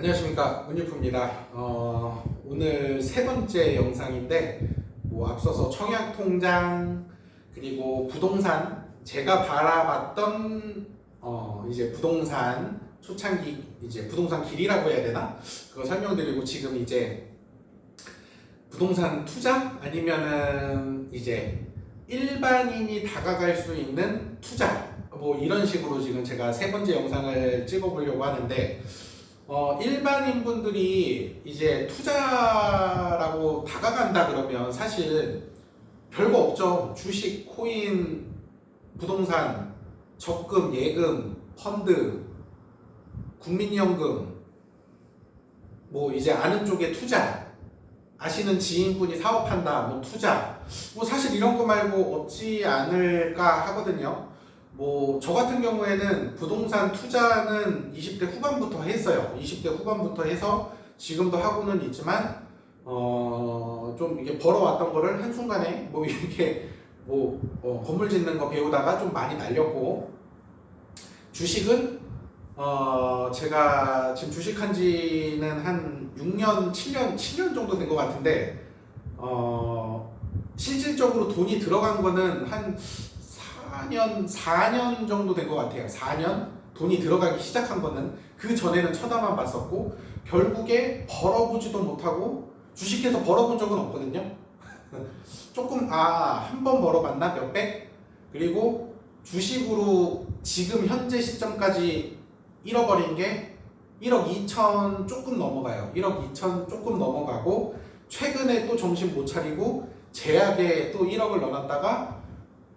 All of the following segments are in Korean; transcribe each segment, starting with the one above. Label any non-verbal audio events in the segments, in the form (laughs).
안녕하십니까 문유프입니다. 어, 오늘 세 번째 영상인데 뭐 앞서서 청약 통장 그리고 부동산 제가 바라봤던 어, 이제 부동산 초창기 이제 부동산 길이라고 해야 되나 그거 설명드리고 지금 이제 부동산 투자 아니면은 이제 일반인이 다가갈 수 있는 투자 뭐 이런 식으로 지금 제가 세 번째 영상을 찍어보려고 하는데 어, 일반인 분들이 이제 투자라고 다가간다 그러면 사실 별거 없죠. 주식, 코인, 부동산, 적금, 예금, 펀드, 국민연금, 뭐 이제 아는 쪽에 투자, 아시는 지인분이 사업한다, 뭐 투자, 뭐 사실 이런 거 말고 없지 않을까 하거든요. 뭐 저 같은 경우에는 부동산 투자는 20대 후반부터 했어요. 20대 후반부터 해서 지금도 하고는 있지만 어 좀 이게 벌어왔던 거를 한 순간에 뭐 이렇게 뭐 어, 건물 짓는 거 배우다가 좀 많이 날렸고 주식은 어 제가 지금 주식한 지는 한 6년, 7년, 7년 정도 된 것 같은데 어 실질적으로 돈이 들어간 거는 한 4년, 4년 정도 된 것 같아요. 4년 돈이 들어가기 시작한 거는 그 전에는 쳐다만 봤었고 결국에 벌어보지도 못하고 주식해서 벌어본 적은 없거든요. (laughs) 조금 아 한 번 벌어봤나 몇 백 그리고 주식으로 지금 현재 시점까지 잃어버린 게 1억 2천 조금 넘어가요. 1억 2천 조금 넘어가고 최근에 또 정신 못 차리고 제약에 또 1억을 넣어놨다가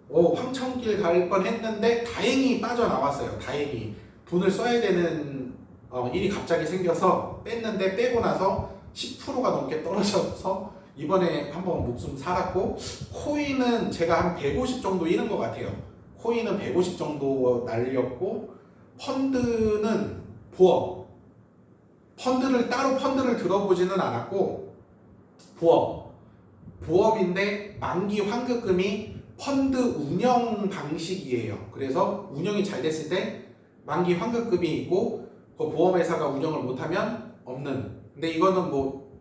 오, 황천길 갈 뻔했는데 다행히 빠져나왔어요. 다행히 돈을 써야 되는 어, 일이 갑자기 생겨서 뺐는데 빼고 나서 10%가 넘게 떨어져서 이번에 한번 목숨 살았고 코인은 제가 한 150 정도 잃은 것 같아요. 코인은 150 정도 날렸고 펀드는 보험 펀드를 따로 펀드를 들어보지는 않았고 보험 보험인데 만기 환급금이 펀드 운영 방식이에요. 그래서 운영이 잘 됐을 때 만기 환급금이 있고 그 보험회사가 운영을 못하면 없는. 근데 이거는 뭐,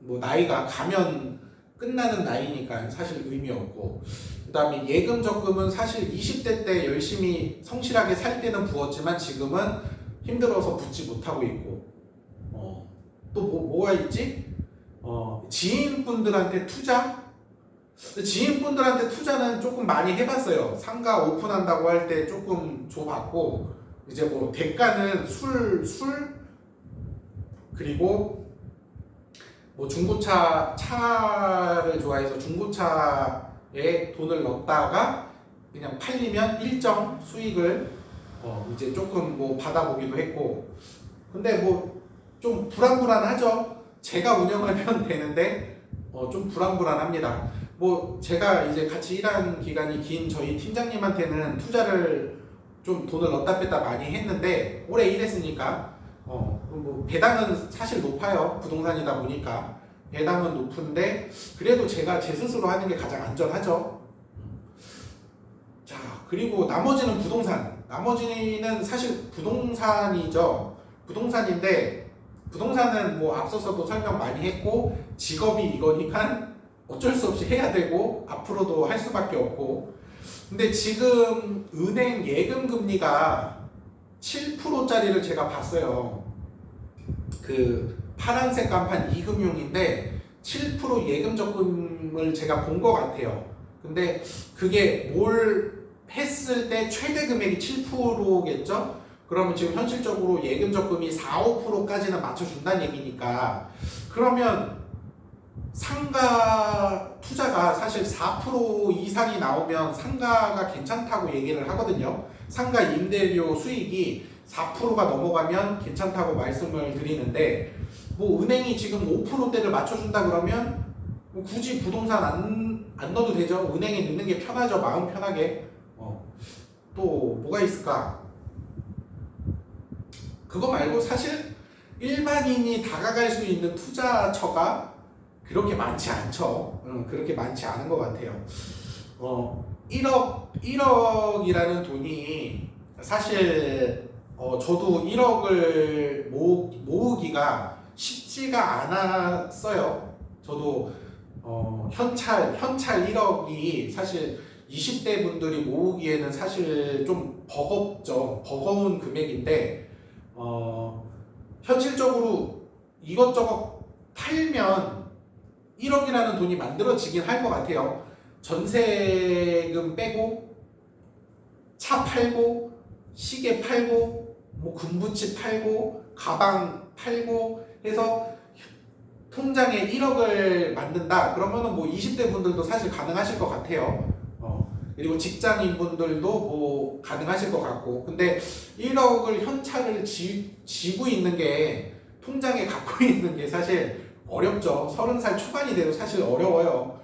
뭐 나이가 가면 끝나는 나이니까 사실 의미 없고. 그 다음에 예금 적금은 사실 20대 때 열심히 성실하게 살 때는 부었지만 지금은 힘들어서 붙지 못하고 있고. 어, 또 뭐, 뭐가 있지? 어, 지인분들한테 투자? 지인분들한테 투자는 조금 많이 해봤어요. 상가 오픈한다고 할 때 조금 줘봤고 이제 뭐 대가는 술, 술 그리고 뭐 중고차 차를 좋아해서 중고차에 돈을 넣었다가 그냥 팔리면 일정 수익을 어 이제 조금 뭐 받아보기도 했고 근데 뭐 좀 불안불안하죠. 제가 운영하면 (laughs) 되는데 어 좀 불안불안합니다. 뭐 제가 이제 같이 일한 기간이 긴 저희 팀장님한테는 투자를 좀 돈을 넣다 뺐다 많이 했는데 오래 일했으니까 어 뭐 배당은 사실 높아요 부동산이다 보니까 배당은 높은데 그래도 제가 제 스스로 하는 게 가장 안전하죠. 자 그리고 나머지는 부동산 나머지는 사실 부동산이죠 부동산인데 부동산은 뭐 앞서서도 설명 많이 했고 직업이 이거니까 어쩔 수 없이 해야 되고 앞으로도 할 수밖에 없고 근데 지금 은행 예금 금리가 7%짜리를 제가 봤어요. 그 파란색 간판 이금융인데 7% 예금 적금을 제가 본 것 같아요. 근데 그게 뭘 했을 때 최대 금액이 7%겠죠? 그러면 지금 현실적으로 예금 적금이 4, 5%까지는 맞춰준다는 얘기니까 그러면 상가 투자가 사실 4% 이상이 나오면 상가가 괜찮다고 얘기를 하거든요. 상가 임대료 수익이 4%가 넘어가면 괜찮다고 말씀을 드리는데 뭐 은행이 지금 5%대를 맞춰준다 그러면 뭐 굳이 부동산 안, 안 넣어도 되죠. 은행에 넣는 게 편하죠. 마음 편하게. 어. 또 뭐가 있을까? 그거 말고 사실 일반인이 다가갈 수 있는 투자처가 그렇게 많지 않죠. 음, 그렇게 많지 않은 것 같아요. 어, 1억, 1억이라는 돈이 사실 어, 저도 1억을 모으, 모으기가 쉽지가 않았어요. 저도 어, 현찰 현찰 1억이 사실 20대 분들이 모으기에는 사실 좀 버겁죠. 버거운 금액인데 어, 현실적으로 이것저것 팔면 1억이라는 돈이 만들어지긴 할 것 같아요. 전세금 빼고 차 팔고 시계 팔고 뭐 금부치 팔고 가방 팔고 해서 통장에 1억을 만든다 그러면은 뭐 20대 분들도 사실 가능하실 것 같아요. 어, 그리고 직장인 분들도 뭐 가능하실 것 같고 근데 1억을 현찰을 쥐, 쥐고 있는 게 통장에 (laughs) 갖고 있는 게 사실 어렵죠. 30살 초반이 돼도 사실 어려워요.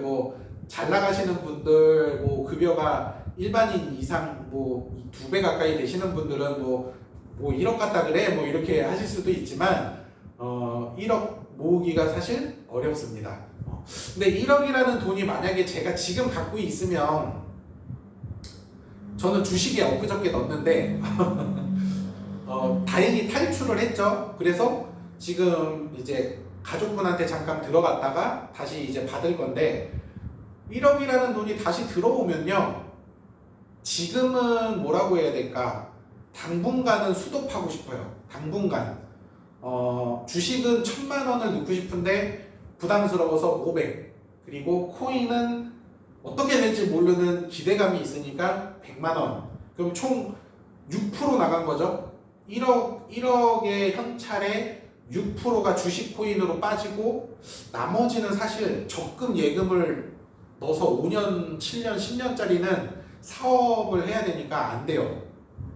뭐잘 나가시는 분들 뭐 급여가 일반인 이상 뭐 두 배 가까이 되시는 분들은 뭐, 뭐 1억 갖다 그래 뭐 이렇게 하실 수도 있지만 어 1억 모으기가 사실 어렵습니다. 어, 근데 1억이라는 돈이 만약에 제가 지금 갖고 있으면 저는 주식에 엊그저께 넣었는데 (laughs) 어, 다행히 탈출을 했죠. 그래서 지금 이제 가족분한테 잠깐 들어갔다가 다시 이제 받을 건데 1억이라는 돈이 다시 들어오면요. 지금은 뭐라고 해야 될까? 당분간은 수도하고 싶어요. 당분간. 어, 주식은 천만 원을 넣고 싶은데 부담스러워서 500. 그리고 코인은 어떻게 될지 모르는 기대감이 있으니까 100만 원. 그럼 총 6% 나간 거죠. 1억 1억의 현찰에 6%가 주식 코인으로 빠지고 나머지는 사실 적금 예금을 넣어서 5년, 7년, 10년짜리는 사업을 해야 되니까 안 돼요.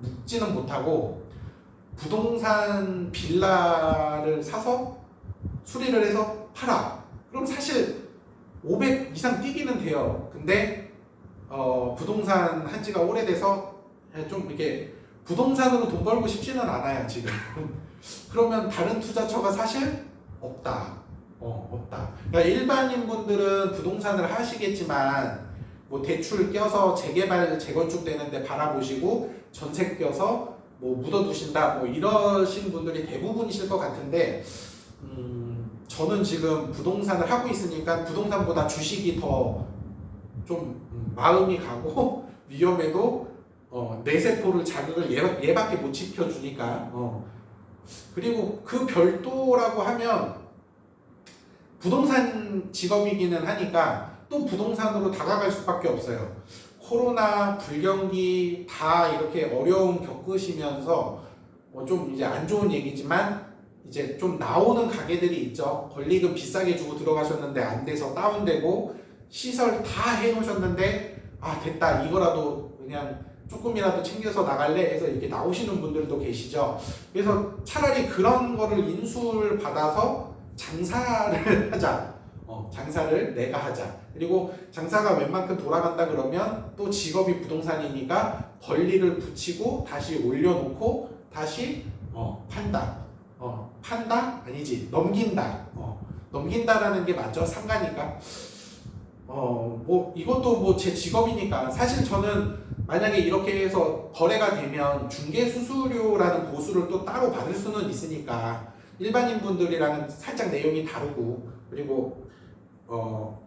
묵지는 못하고 부동산 빌라를 사서 수리를 해서 팔아. 그럼 사실 500 이상 뛰기는 돼요. 근데 어, 부동산 한 지가 오래돼서 좀 이렇게 부동산으로 돈 벌고 싶지는 않아요, 지금. (laughs) 그러면 다른 투자처가 사실 없다. 어, 없다. 그러니까 일반인 분들은 부동산을 하시겠지만 뭐 대출 껴서 재개발 재건축 되는데 바라보시고 전세 껴서 뭐 묻어두신다 뭐 이러신 분들이 대부분이실 것 같은데 음, 저는 지금 부동산을 하고 있으니까 부동산보다 주식이 더 좀 마음이 가고 (laughs) 위험해도 어, 내 세포를 자극을 얘, 얘밖에 못 지켜주니까 어. 그리고 그 별도라고 하면 부동산 직업이기는 하니까 또 부동산으로 다가갈 수밖에 없어요. 코로나 불경기 다 이렇게 어려움 겪으시면서 뭐 좀 이제 안 좋은 얘기지만 이제 좀 나오는 가게들이 있죠. 권리금 비싸게 주고 들어가셨는데 안 돼서 다운되고 시설 다 해놓으셨는데 아 됐다 이거라도 그냥 조금이라도 챙겨서 나갈래 해서 이렇게 나오시는 분들도 계시죠. 그래서 차라리 그런 거를 인수를 받아서 장사를 (laughs) 하자. 어, 장사를 내가 하자. 그리고 장사가 웬만큼 돌아간다 그러면 또 직업이 부동산이니까 권리를 붙이고 다시 올려놓고 다시 어, 판다. 어, 판다? 아니지. 넘긴다. 어, 넘긴다라는 게 맞죠. 상가니까. 어, 뭐 이것도 뭐 제 직업이니까 사실 저는 만약에 이렇게 해서 거래가 되면 중개 수수료라는 보수를 또 따로 받을 수는 있으니까 일반인 분들이랑은 살짝 내용이 다르고 그리고 어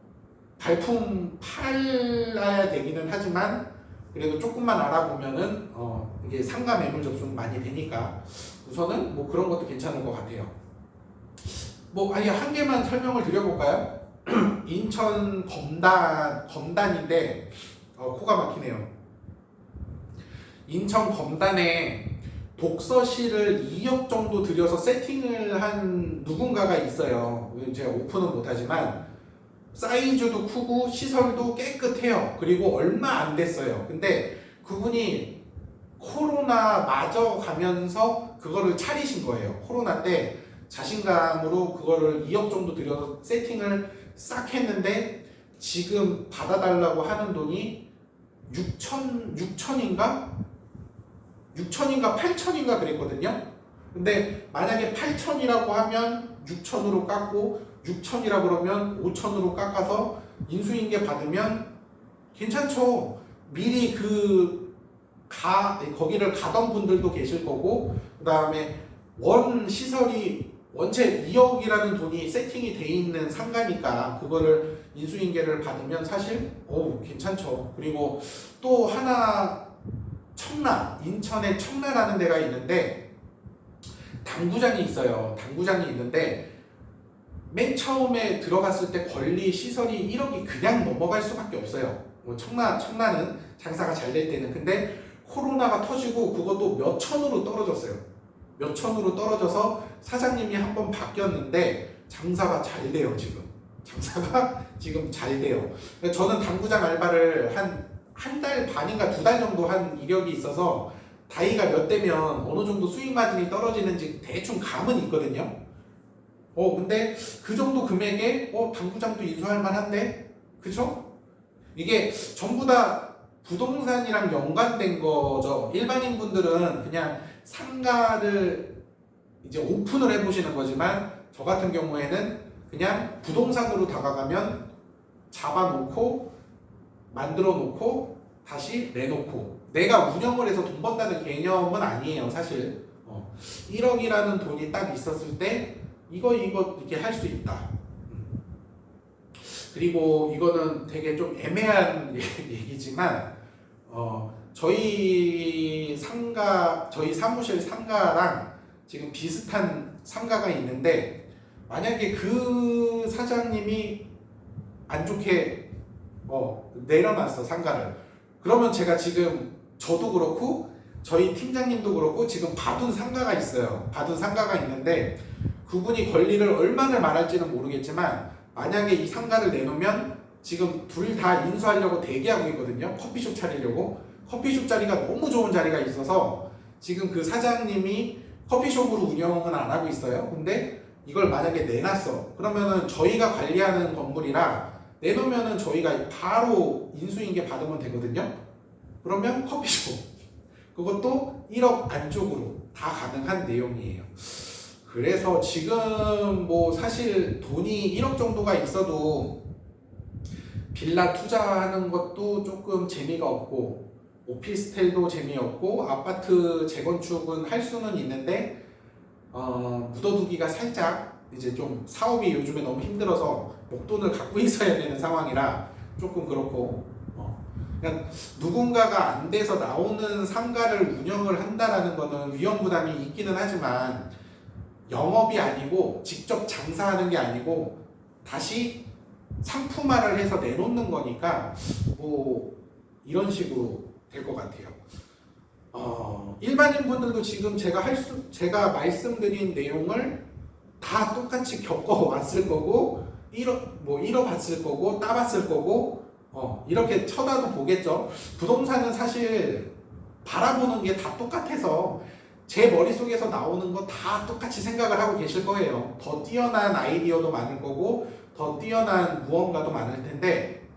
발품 팔아야 되기는 하지만 그래도 조금만 알아보면은 어 이게 상가 매물 접수 많이 되니까 우선은 뭐 그런 것도 괜찮을 것 같아요. 뭐 아예 한 개만 설명을 드려볼까요? (clears throat) 인천 검단 검단인데 어, 코가 막히네요. 인천 검단에 독서실을 2억 정도 들여서 세팅을 한 누군가가 있어요. 제가 오픈은 못하지만 사이즈도 크고 시설도 깨끗해요. 그리고 얼마 안 됐어요. 근데 그분이 코로나 맞아 가면서 그거를 차리신 거예요. 코로나 때 자신감으로 그거를 2억 정도 들여서 세팅을 싹 했는데 지금 받아달라고 하는 돈이 6천 6천인가 6천인가 8천인가 그랬거든요. 근데 만약에 8천이라고 하면 6천으로 깎고 6천이라 그러면 5천으로 깎아서 인수인계 받으면 괜찮죠. 미리 그 가 거기를 가던 분들도 계실 거고 그 다음에 원 시설이 원체 2억이라는 돈이 세팅이 돼 있는 상가니까 그거를 인수인계를 받으면 사실 오 괜찮죠. 그리고 또 하나 청라 인천에 청라라는 데가 있는데 당구장이 있어요. 당구장이 있는데 맨 처음에 들어갔을 때 권리 시설이 1억이 그냥 넘어갈 수밖에 없어요. 뭐 청라 청라는 장사가 잘 될 때는 근데 코로나가 터지고 그것도 몇 천으로 떨어졌어요. 몇 천으로 떨어져서 사장님이 한 번 바뀌었는데 장사가 잘 돼요 지금. 장사가 (laughs) 지금 잘 돼요. 저는 당구장 알바를 한 한 달 반인가 두 달 정도 한 이력이 있어서 다이가 몇 대면 어느 정도 수익 마진이 떨어지는지 대충 감은 있거든요. 어 근데 그 정도 금액에 어 당구장도 인수할 만한데 그쵸? 이게 전부 다 부동산이랑 연관된 거죠. 일반인 분들은 그냥 상가를 이제 오픈을 해보시는 거지만 저 같은 경우에는 그냥 부동산으로 다가가면 잡아놓고 만들어 놓고 다시 내놓고 내가 운영을 해서 돈 번다는 개념은 아니에요 사실 어, 1억이라는 돈이 딱 있었을 때 이거 이거 이렇게 할 수 있다 음. 그리고 이거는 되게 좀 애매한 (laughs) 얘기지만 어, 저희 상가 저희 사무실 상가랑 지금 비슷한 상가가 있는데 만약에 그 사장님이 안 좋게 어, 내려놨어 상가를. 그러면 제가 지금 저도 그렇고 저희 팀장님도 그렇고 지금 받은 상가가 있어요. 받은 상가가 있는데 그분이 권리를 얼마나 말할지는 모르겠지만 만약에 이 상가를 내놓으면 지금 둘 다 인수하려고 대기하고 있거든요. 커피숍 차리려고. 커피숍 자리가 너무 좋은 자리가 있어서 지금 그 사장님이 커피숍으로 운영은 안 하고 있어요. 근데 이걸 만약에 내놨어. 그러면은 저희가 관리하는 건물이라 내놓으면은 저희가 바로 인수인계 받으면 되거든요. 그러면 커피숍. 그것도 1억 안쪽으로 다 가능한 내용이에요. 그래서 지금 뭐 사실 돈이 1억 정도가 있어도 빌라 투자하는 것도 조금 재미가 없고 오피스텔도 재미없고 아파트 재건축은 할 수는 있는데 어, 묻어두기가 살짝 이제 좀 사업이 요즘에 너무 힘들어서 목돈을 갖고 (laughs) 있어야 되는 상황이라 조금 그렇고 어. 그냥 누군가가 안 돼서 나오는 상가를 운영을 한다라는 거는 위험 부담이 있기는 하지만 영업이 아니고 직접 장사하는 게 아니고 다시 상품화를 해서 내놓는 거니까 뭐 이런 식으로 될 것 같아요. 어, 일반인 분들도 지금 제가 할 수, 제가 말씀드린 내용을 다 똑같이 겪어 왔을 거고 잃어 뭐 잃어봤을 거고 따봤을 거고 어 이렇게 쳐다도 보겠죠. 부동산은 사실 바라보는 게 다 똑같아서 제 머릿속에서 나오는 거 다 똑같이 생각을 하고 계실 거예요. 더 뛰어난 아이디어도 많을 거고 더 뛰어난 무언가도 많을 텐데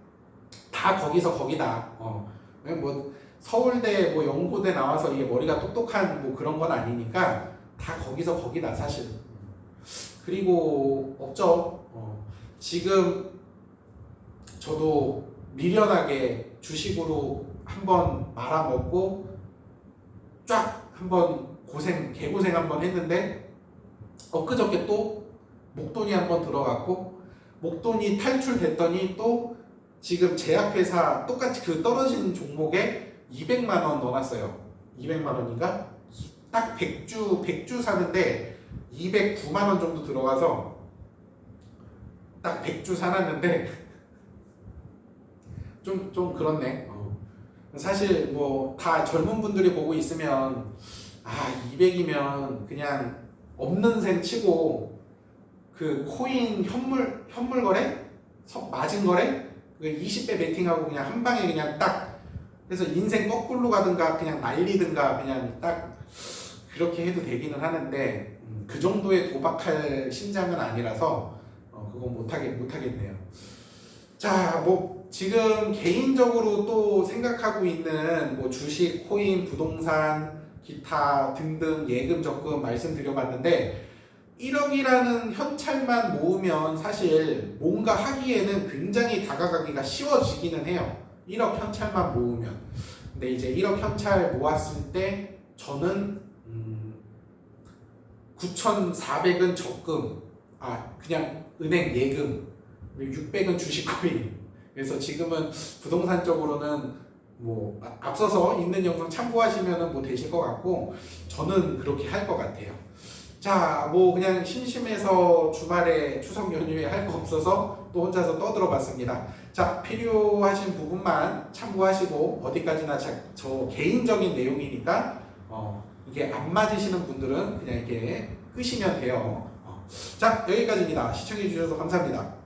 다 거기서 거기다. 어. 뭐 서울대 뭐 연고대 나와서 이게 머리가 똑똑한 뭐 그런 건 아니니까 다 거기서 거기다 사실. 그리고 없죠. 어. 지금 저도 미련하게 주식으로 한번 말아먹고 쫙 한번 고생 개고생 한번 했는데 엊그저께 또 목돈이 한번 들어갔고 목돈이 탈출됐더니 또 지금 제약회사 똑같이 그 떨어진 종목에 200만 원 넣어놨어요. 200만 원인가? 딱 100주 100주 사는데 209만 원 정도 들어가서 딱 100주 사놨는데 (laughs) 좀좀 그렇네. 어. 사실 뭐 다 젊은 분들이 보고 있으면 아 200이면 그냥 없는 셈 치고 그 코인 현물 현물 거래 서- 마진 거래 그 20배 베팅하고 그냥 한 방에 그냥 딱 그래서 인생 거꾸로 가든가 그냥 날리든가 그냥 딱 그렇게 해도 되기는 하는데 음, 그 정도의 도박할 심장은 아니라서 어, 그건 못하겠 못하겠네요. 자, 뭐 지금 개인적으로 또 생각하고 있는 뭐 주식, 코인, 부동산, 기타 등등 예금, 적금 말씀드려봤는데 1억이라는 현찰만 모으면 사실 뭔가 하기에는 굉장히 다가가기가 쉬워지기는 해요. 1억 현찰만 모으면. 근데 이제 1억 현찰 모았을 때 저는 음, 9,400은 적금, 아 그냥 은행 예금, 600은 주식 코인. 그래서 지금은 부동산 쪽으로는 뭐 아- 앞서서 있는 영상 참고하시면은 뭐 되실 것 같고 저는 그렇게 할 것 같아요. 자, 뭐 그냥 심심해서 주말에 추석 연휴에 할 거 없어서 또 혼자서 떠들어 봤습니다. 자, 필요하신 부분만 참고하시고 어디까지나 자- 저 개인적인 내용이니까 어, 이게 안 맞으시는 분들은 그냥 이렇게 끄시면 돼요. 어. 자, 여기까지입니다. 시청해 주셔서 감사합니다.